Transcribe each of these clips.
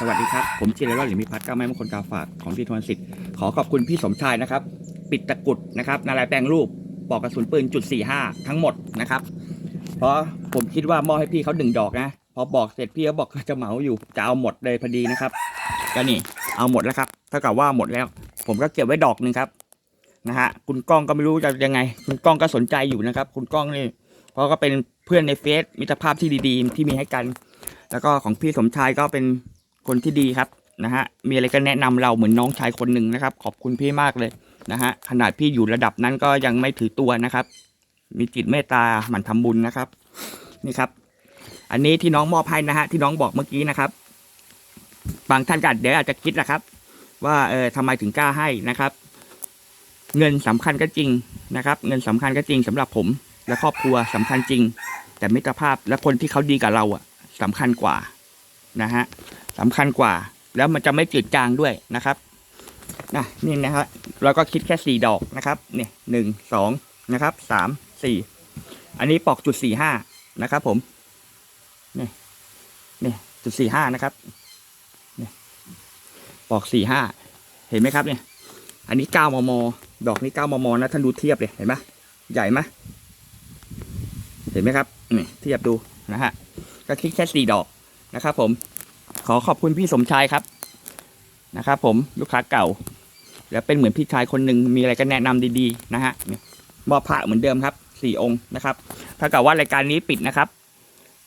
สวัสดีครับ ผมจิรวัตรหรือมีพัฒน์ก้าไม้มงคลกาฝากของพี่ทวนสิทธิ์ขอขอบคุณพี่สมชายนะครับ ปิดตะกุดนะครับนาลายแปลงรูปปลอกกระสุนปืนจุดสี่ห้าทั้งหมดนะครับ เพราะผมคิดว่ามอบให้พี่เขาหนึ่งดอกนะ พอบอกเสร็จพี่เขาบอกจะเหมาอยู่จะเอาหมดเลยพอดีนะครับก็นี่เอาหมดแล้วครับเท่ากับว่าหมดแล้ว ผมก็เก็บไว้ดอกหนึ่งครับนะฮะคุณก้องก็ไม่รู้จะยังไง คุณก้องก็สนใจอยู่นะครับ คุณก้องนี่เพราะก็เป็นเพื่อนในเฟซมิตรภาพที่ดีๆ ที่มีให้กัน แล้วก็ของพี่สมชายก็เป็น คนที่ดีครับนะฮะมีอะไรก็แนะนำเราเหมือนน้องชายคนหนึ่งนะครับ ขอบคุณพี่มากเลยนะฮะขนาดพี่อยู่ระดับนั้นก็ยังไม่ถือตัวนะครับ มีจิตเมตตาหมั่นทำบุญนะครับ นี่ครับ อันนี้ที่น้องมอบให้นะฮะที่น้องบอกเมื่อกี้นะครับ บางท่านก็อาจเดี๋ยวอาจจะคิดนะครับ ว่าเออทำไมถึงกล้าให้นะครับ เงินสำคัญก็จริงนะครับ เงินสำคัญก็จริงสำหรับผมและครอบครัวสำคัญจริง แต่มิตรภาพและคนที่เขาดีกับเราอะสำคัญกว่า นะฮะสำคัญกว่า แล้วมันจะไม่จืดจางด้วยนะครับนะนี่นะครับเราก็คิดแค่สี่ดอกนะครับ เนี่ยหนึ่งสองนะครับสามสี่อันนี้ปอกจุดสี่ห้านะครับ ผมนี่นี่จุดสี่ห้านะครับนี่ปอกสี่ห้าเห็นไหมครับเนี่ย อันนี้เก้ามม ดอกนี้เก้ามมนะท่านดูเทียบเลยเห็นไหมใหญ่ไหมเห็นไหมครับนี่เทียบดูนะฮะก็คิดแค่สี่ดอก นะครับผมขอขอบคุณพี่สมชายครับนะครับผมลูกค้าเก่า แล้วเป็นเหมือนพี่ชายคนหนึ่งมีอะไรก็แนะนำดีๆนะฮะมอบพระเหมือนเดิมครับสี่องค์นะครับถ้ากับว่ารายการนี้ปิดนะครับ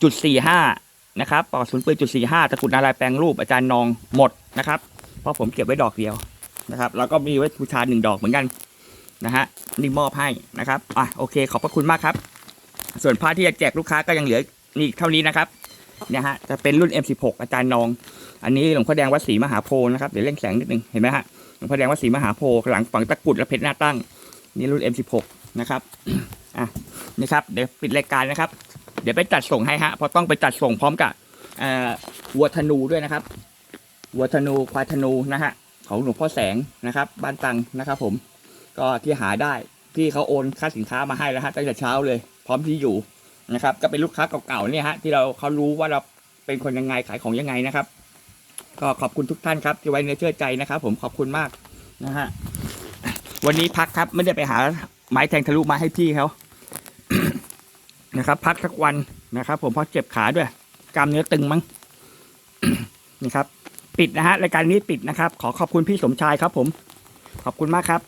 จุดสี่ห้านะครับปอกกระสุนปืนจุดสี่ห้าตะกุดนารายแปลงรูปอาจารย์นองหมดนะครับเพราะผมเก็บไว้ดอกเดียวนะครับ แล้วก็มีไว้บูชาหนึ่งดอกเหมือนกันนะฮะนี่มอบให้นะครับอะโอเคขอบพระคุณมากครับ ส่วนผ้าที่จะแจกลูกค้าก็ยังเหลือนี่เท่านี้นะครับ เนี่ยฮะจะเป็นรุ่น M16 อาจารย์นอง อันนี้หลวงพ่อแดงวัดศรีมหาโพธิ์นะครับเดี๋ยวเร่งแสงนิดนึงเห็นไหมฮะหลวงพ่อแดงวัดศรีมหาโพธิ์หลังฝังตะกรุดและเพชรหน้าตั้งนี่รุ่น M16 นะครับอะนี่ครับเดี๋ยวปิดรายการนะครับ เดี๋ยวไปจัดส่งให้ฮะเพราะต้องไปจัดส่งพร้อมกับวัวธนูด้วยนะครับวัวธนูควายธนูนะฮะของหลวงพ่อแสงนะครับ บ้านตังนะครับผมก็ที่หาได้ที่เขาโอนค่าสินค้ามาให้แล้วฮะตั้งแต่เช้าเลย พร้อมที่อยู่ นะครับ ก็เป็นลูกค้าเก่าๆเนี่ยฮะที่เราเขารู้ว่าเราเป็นคนยังไงขายของยังไงนะครับ ก็ขอบคุณทุกท่านครับที่ไว้เนื้อเชื่อใจนะครับ ผมขอบคุณมากนะฮะวันนี้พักครับไม่ได้ไปหาไม้แทงทะลุมาให้พี่เขานะครับ พักสักวันนะครับ ผมเพราะเจ็บขาด้วยกล้ามเนื้อตึงมั้งนี่ครับ ปิดนะฮะรายการนี้ปิดนะครับ ขอขอบคุณพี่สมชายครับ ผม ขอบคุณมากครับ